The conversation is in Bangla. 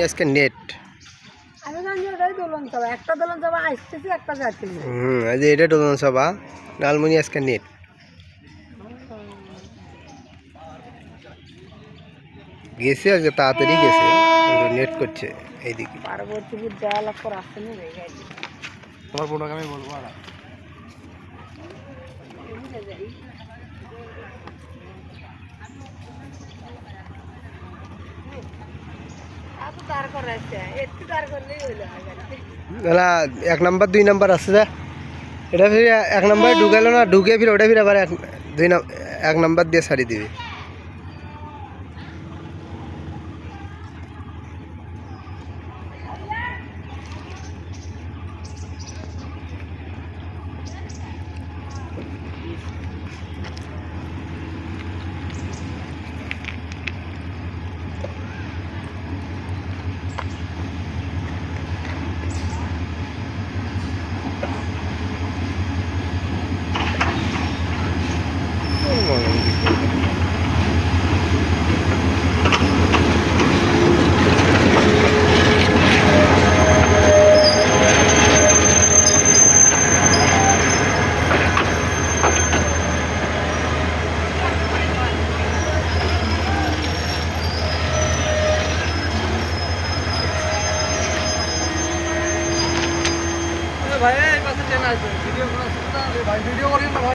আজকে নেট দোলন দোলন হুম যে এটা ডোলন সভা লালমনি আজকে নেট গেছে আজকে তাড়াতাড়ি গেছে কিন্তু নেট করছে এইদিকে। পার্বতীপুর যাওয়া লাগ করে আসতে নেই তোমার বোনকে আমি বলব আর? না এক নাম্বার দুই নাম্বার আছে যা? এটা ফিরে এক নাম্বার ঢুকালো না ঢুকে ফির ওটা ফির আবার এক দুই এক নাম্বার দিয়ে সারি দিবি। भाई बस चलना वीडियो बना सकता है भाई वीडियो और